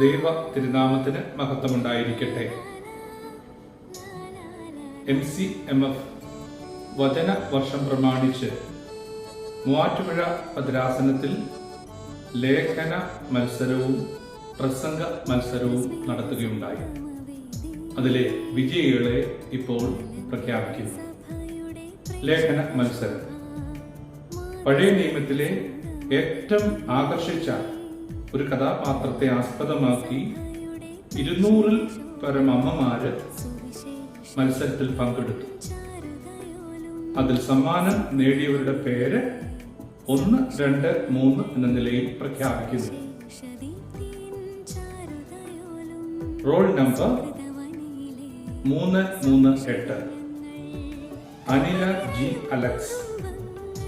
തിരുനാമത്തിന് മഹത്വമുണ്ടായിരിക്കട്ടെ. M C M F വചന വർഷം പ്രമാണിച്ച് മൂവാറ്റുപുഴ ഭദ്രാസനത്തിൽ ലേഖന മത്സരവും പ്രസംഗ മത്സരവും നടത്തുകയുണ്ടായി. അതിലെ വിജയികളെ ഇപ്പോൾ പ്രഖ്യാപിക്കുന്നു. ലേഖന മത്സരം. പഴയ നിയമത്തിലെ ഏറ്റവും ആകർഷിച്ച ഒരു കഥാപാത്രത്തെ ആസ്പദമാക്കി ഇരുന്നൂറിൽ പരം അമ്മമാര് മത്സരത്തിൽ പങ്കെടുത്തു. അതിൽ സമ്മാനം നേടിയവരുടെ പേര് ഒന്ന് രണ്ട് മൂന്ന് എന്ന നിലയിൽ പ്രഖ്യാപിക്കുന്നു. റോൾ നമ്പർ മൂന്ന് മൂന്ന് എട്ട്. Anila G Alex.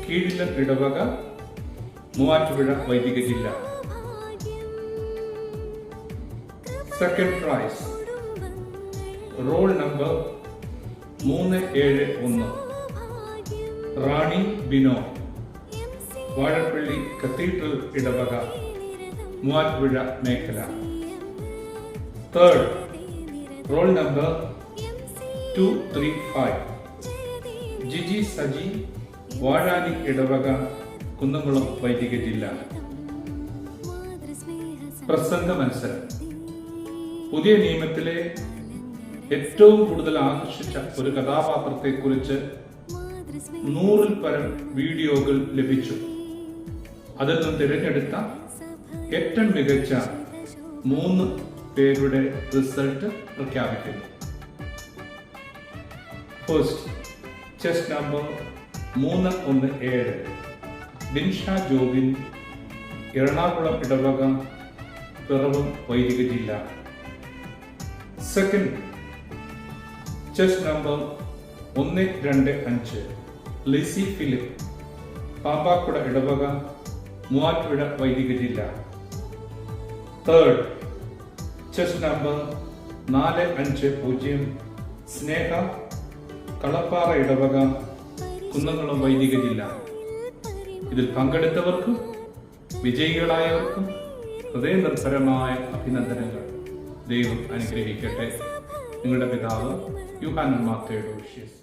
കീഴിലം ഇടവക മൂവാറ്റുപുഴ വൈദിക ജില്ല. സെക്കൻഡ് പ്രൈസ് റോൾ നമ്പർ മൂന്ന് ഏഴ് ഒന്ന്. റാണി ബിനോ. വാഴപ്പള്ളി കത്തീഡ്രൽ ഇടവക മൂവാറ്റുപുഴ മേഖല. Third roll number two three five Giji Saji Vazhani ഇടവക കുന്നംകുളം വൈദിക ജില്ല. പ്രസംഗ മത്സരം. പുതിയ നിയമത്തിലെ ഏറ്റവും കൂടുതൽ ആകർഷിച്ച ഒരു കഥാപാത്രത്തെക്കുറിച്ച് നൂറിൽ പരം വീഡിയോകൾ ലഭിച്ചു. അതിൽ നിന്ന് തിരഞ്ഞെടുത്ത ഏറ്റവും മികച്ച മൂന്ന് പേരുടെ റിസൾട്ട് പ്രഖ്യാപിക്കുന്നു. ഫസ്റ്റ് ചെസ് നമ്പർ മൂന്ന് ഒന്ന് ഏഴ്. ബിൻഷ ജോബിൻ എറണാകുളം ഇടവക പിറവം വൈദിക ജില്ല. സെക്കൻഡ് ചെസ് നമ്പർ ഒന്ന് രണ്ട് അഞ്ച്. ലിസി ഫിലിപ്പ് പാമ്പാക്കുട ഇടവക മൂവാറ്റുപുഴ വൈദിക ജില്ല. തേർഡ് ചെസ് നമ്പർ നാല് അഞ്ച് പൂജ്യം. സ്നേഹ കളപ്പാറ ഇടവക കുന്നംകുളം വൈദിക ജില്ല. ഇതിൽ പങ്കെടുത്തവർക്കും വിജയികളായവർക്കും ഹൃദയനിർഭരമായ അഭിനന്ദനങ്ങൾ. ദൈവം അനുഗ്രഹിക്കട്ടെ. നിങ്ങളുടെ പിതാവ് യുഹാനൻ മാത്തയുടെ വിഷ്യസ്